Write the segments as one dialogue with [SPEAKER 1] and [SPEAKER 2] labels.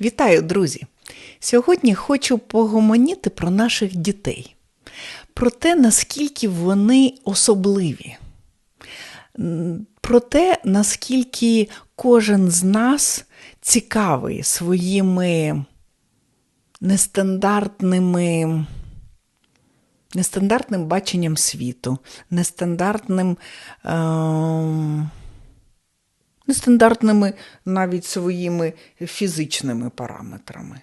[SPEAKER 1] Вітаю, друзі! Сьогодні хочу погомоніти про наших дітей, про те, наскільки вони особливі, про те, наскільки кожен з нас цікавий своїми нестандартними. Нестандартним баченням світу, нестандартним, е- нестандартними навіть своїми фізичними параметрами.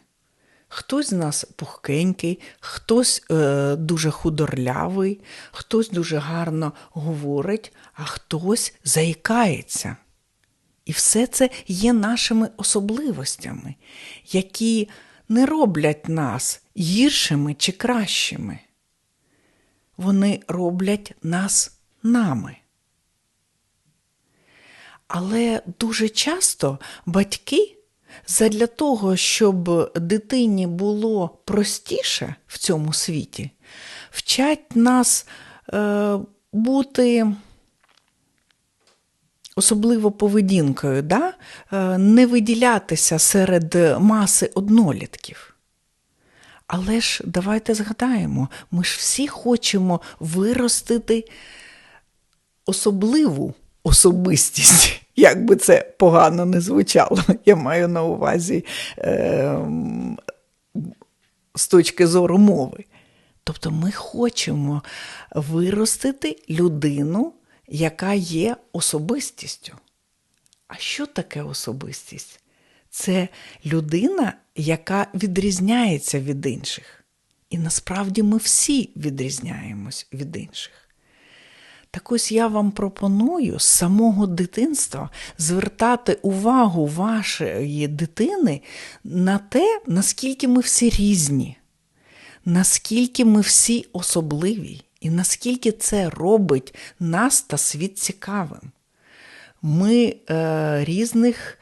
[SPEAKER 1] Хтось з нас пухкенький, хтось е, дуже худорлявий, хтось дуже гарно говорить, а хтось заїкається. І все це є нашими особливостями, які не роблять нас гіршими чи кращими. Вони роблять нас нами. Але дуже часто батьки задля того, щоб дитині було простіше в цьому світі, вчать нас е, бути особливо поведінкою, да? е, не виділятися серед маси однолітків. Але ж давайте згадаємо, ми ж всі хочемо виростити особливу особистість, як би це погано не звучало, я маю на увазі е, з точки зору мови. Тобто ми хочемо виростити людину, яка є особистістю. А що таке особистість? Це людина, яка відрізняється від інших. І насправді ми всі відрізняємось від інших. Так ось я вам пропоную з самого дитинства звертати увагу вашої дитини на те, наскільки ми всі різні, наскільки ми всі особливі, і наскільки це робить нас та світ цікавим. Ми е, різних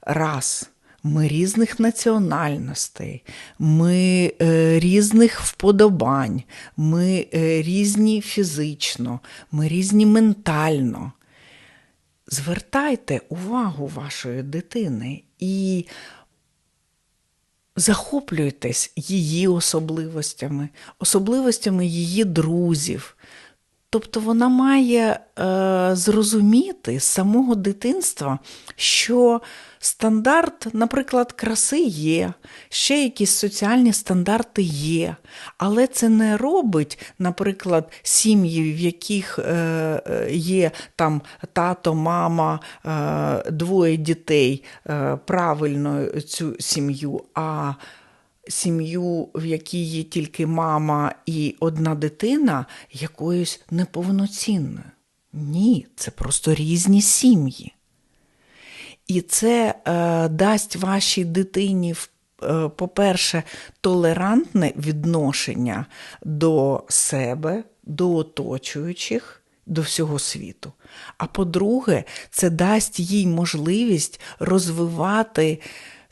[SPEAKER 1] рас. Ми різних національностей, ми е, різних вподобань, ми е, різні фізично, ми різні ментально. Звертайте увагу вашої дитини і захоплюйтесь її особливостями, особливостями її друзів. Тобто вона має е, зрозуміти з самого дитинства, що стандарт, наприклад, краси є, ще якісь соціальні стандарти є, але це не робить, наприклад, сім'ї, в яких е, є там тато, мама, е, двоє дітей, е, правильно цю сім'ю. а Сім'ю, в якій є тільки мама і одна дитина, якоюсь неповноцінною. Ні, це просто різні сім'ї. І це е, дасть вашій дитині, е, по-перше, толерантне відношення до себе, до оточуючих, до всього світу. А по-друге, це дасть їй можливість розвивати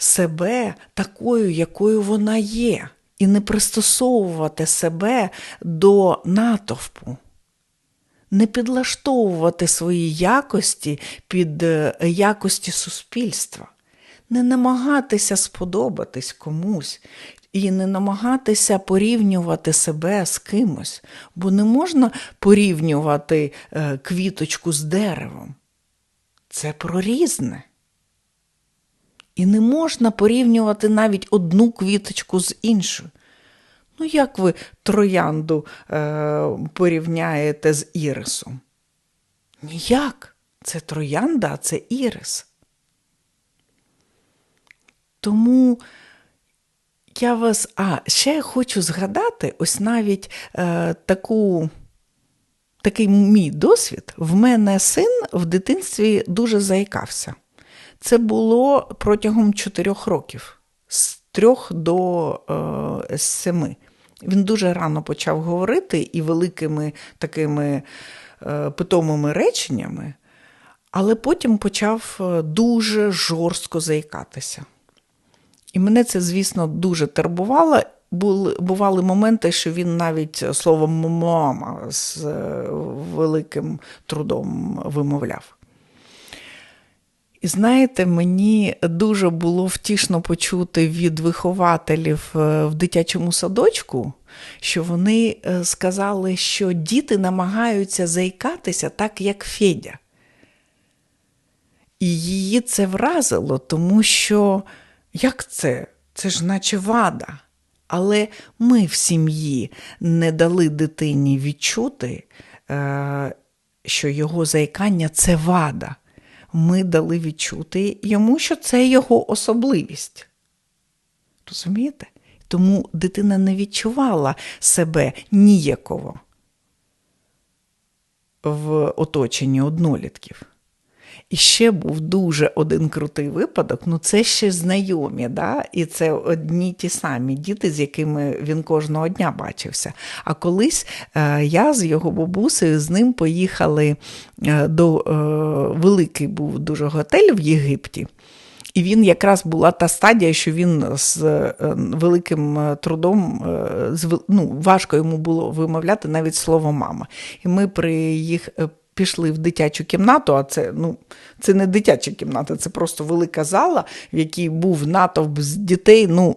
[SPEAKER 1] себе такою, якою вона є, і не пристосовувати себе до натовпу не підлаштовувати свої якості під е, якості суспільства, не намагатися сподобатись комусь. І не намагатися порівнювати себе з кимось, бо не можна порівнювати е, квіточку з деревом. Це про різне. І не можна порівнювати навіть одну квіточку з іншою. Ну, як ви троянду е, порівняєте з ірисом? Ніяк. Це троянда, а це ірис. Тому я вас. А, ще хочу згадати ось навіть е, таку. Такий мій досвід, в мене син в дитинстві дуже заїкався. Це було протягом чотирьох років, з трьох до е, семи. Він дуже рано почав говорити і великими такими е, питомими реченнями, але потім почав е, дуже жорстко заїкатися. І мене це, звісно, дуже турбувало. Бували моменти, що він навіть слово мама з е, великим трудом вимовляв. І знаєте, мені дуже було втішно почути від вихователів е, в дитячому садочку, що вони е, сказали, що діти намагаються заїкатися так, як Федя. І її це вразило, тому що як це? Це ж наче вада. Але ми в сім'ї не дали дитині відчути, е, що його заїкання це вада. Ми дали відчути йому, що це його особливість. Розумієте? Тому дитина не відчувала себе ніяково в оточенні однолітків. І ще був дуже один крутий випадок. Ну, це ще знайомі, да? і це одні ті самі діти, з якими він кожного дня бачився. А колись е, я з його бабусею з ним поїхали е, до е, великий був дуже готель в Єгипті. І він якраз була та стадія, що він з великим трудом, ну, важко йому було вимовляти навіть слово мама. І ми приїх, пішли в дитячу кімнату, а це ну, це не дитяча кімната, це просто велика зала, в якій був натовп з дітей. ну,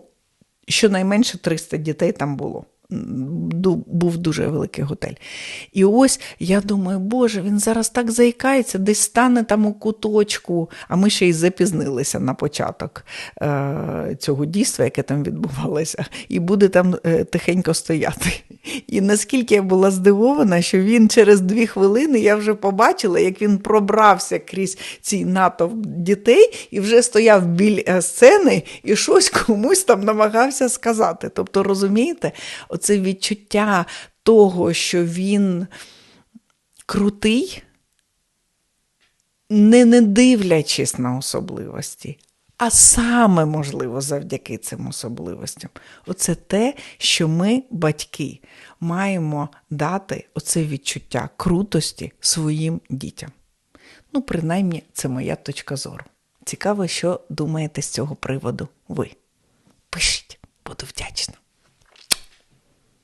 [SPEAKER 1] Щонайменше 300 дітей там було був дуже великий готель. І ось я думаю, Боже, він зараз так заїкається, десь стане там у куточку, а ми ще й запізнилися на початок е- цього дійства, яке там відбувалося, і буде там е тихенько стояти. І наскільки я була здивована, що він через дві хвилини я вже побачила, як він пробрався крізь цей натовп дітей і вже стояв біля сцени і щось комусь там намагався сказати. Тобто, розумієте, оце відчуття того, що він крутий, не, не дивлячись на особливості. А саме, можливо, завдяки цим особливостям. Оце те, що ми, батьки, маємо дати оце відчуття крутості своїм дітям. Ну, принаймні, це моя точка зору. Цікаво, що думаєте з цього приводу ви. Пишіть, буду вдячна.